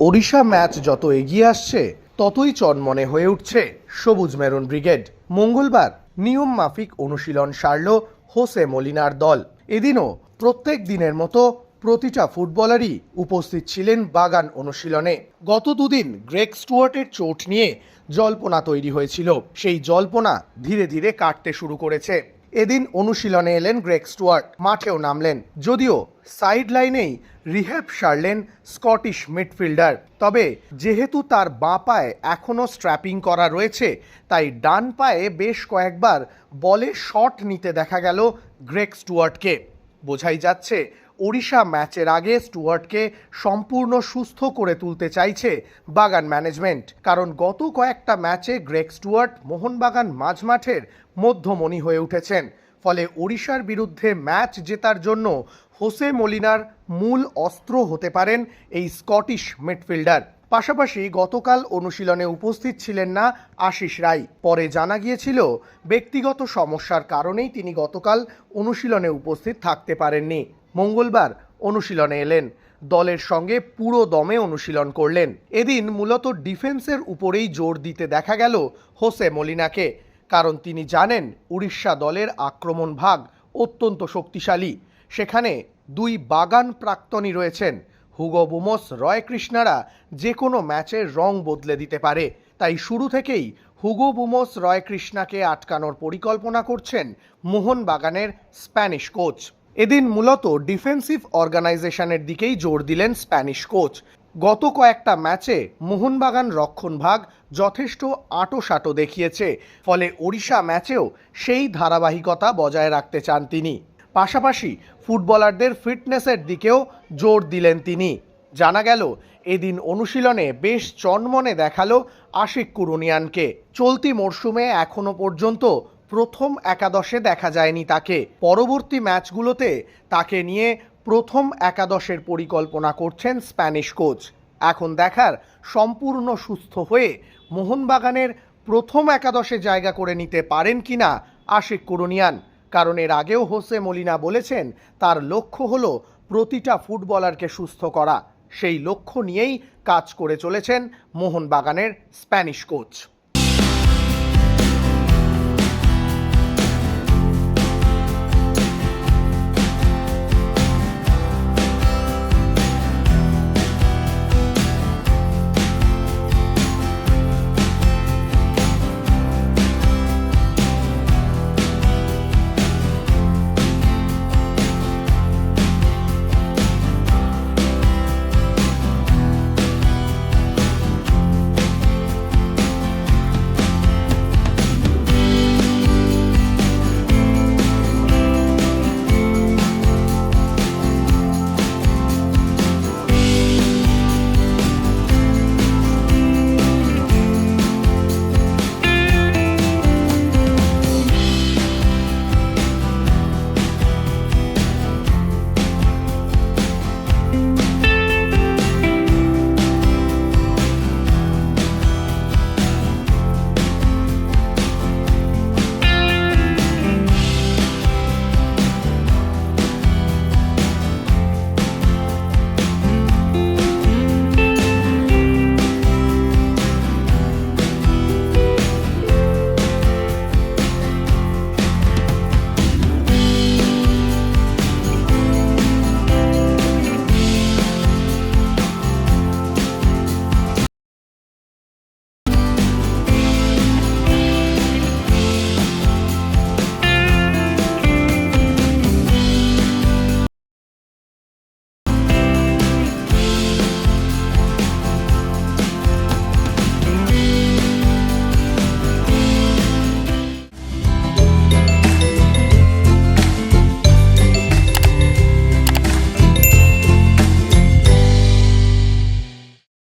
Odisha match যত এগিয়ে আসছে, ততই চনমনে হয়ে উঠছে সবুজ মেরুন ব্রিগেড। মঙ্গলবার নিয়ম মাফিক অনুশীলন সারল হোসে মলিনার দল। এদিনও প্রত্যেক দিনের মতো প্রতিটা ফুটবলারই উপস্থিত ছিলেন বাগান অনুশীলনে। গত দুদিন গ্রেগ স্টুয়ার্টের চোট নিয়ে জল্পনা তৈরি হয়েছিল। সেই জল্পনা ধীরে ধীরে কাটতে শুরু করেছে। এদিন অনুশীলনে এলেন গ্রেক স্টুয়ার্ট, মাঠেও নামলেন। যদিও সাইড লাইনেই রিহ্যাব সারলেন স্কটিশ মিডফিল্ডার। তবে যেহেতু তার বাঁ পায়ে এখনও স্ট্র্যাপিং করা রয়েছে, তাই ডান পায়ে বেশ কয়েকবার বলে শট নিতে দেখা গেল গ্রেক স্টুয়ার্টকে। বোঝাই যাচ্ছে ওড়িশা ম্যাচের আগে স্টুয়ার্টকে সম্পূর্ণ সুস্থ করে তুলতে চাইছে বাগান ম্যানেজমেন্ট। কারণ গত কয়েকটা ম্যাচে গ্রেগ স্টুয়ার্ট মোহনবাগান মাঝমাঠের মধ্যমণি হয়ে উঠেছেন। ফলে ওড়িশার বিরুদ্ধে ম্যাচ জেতার জন্য হোসে মলিনার মূল অস্ত্র হতে পারেন এই স্কটিশ মিডফিল্ডার। পাশাপাশি গতকাল অনুশীলনে উপস্থিত ছিলেন না আশিস রায় পরে জানা গিয়েছিল, ব্যক্তিগত সমস্যার কারণেই তিনি গতকাল অনুশীলনে উপস্থিত থাকতে পারেননি। মঙ্গলবার অনুশীলনে এলেন। দলের সঙ্গে পুরো দমে অনুশীলন করলেন। এদিন মূলত ডিফেন্সের উপরেই জোর দিতে দেখা গেল হোসে মলিনাকে। কারণ তিনি জানেন, উড়িষ্যা দলের আক্রমণ ভাগ অত্যন্ত শক্তিশালী। সেখানে দুই বাগান প্রাক্তনী রয়েছেন। হুগো বুমস রয় কৃষ্ণারা যে কোনো ম্যাচের রং বদলে দিতে পারে। তাই শুরু থেকেই হুগো বুমস রয় কৃষ্ণাকে আটকানোর পরিকল্পনা করছেন মোহনবাগানের স্প্যানিশ কোচ। এদিন মূলত ডিফেন্সিভ অর্গানাইজেশনের দিকেই জোর দিলেন স্প্যানিশ কোচ। গত কয়েকটা ম্যাচে মোহনবাগান রক্ষণভাগ যথেষ্ট আঁটোসাঁটো দেখিয়েছে, ফলে ওড়িশা ম্যাচেও সেই ধারাবাহিকতা বজায় রাখতে চান তিনি। পাশাপাশি ফুটবলারদের ফিটনেসের দিকেও জোর দিলেন তিনি। জানা গেল, এদিন অনুশীলনে বেশ চনমনে দেখাল আশিক কুরুনিয়ানকে। চলতি মরশুমে এখনও পর্যন্ত প্রথম একাদশে দেখা যায়নি তাকে। পরবর্তী ম্যাচগুলোতে তাকে নিয়ে প্রথম একাদশের পরিকল্পনা করছেন স্প্যানিশ কোচ। এখন দেখার সম্পূর্ণ সুস্থ হয়ে মোহনবাগানের প্রথম একাদশে জায়গা করে নিতে পারেন কিনা আশিক কুরুনিয়ান। কারণ এর আগেও হোসে মলিনা বলেছেন, তার লক্ষ্য হল প্রতিটা ফুটবলারকে সুস্থ করা। সেই লক্ষ্য নিয়েই কাজ করে চলেছেন মোহনবাগানের স্প্যানিশ কোচ।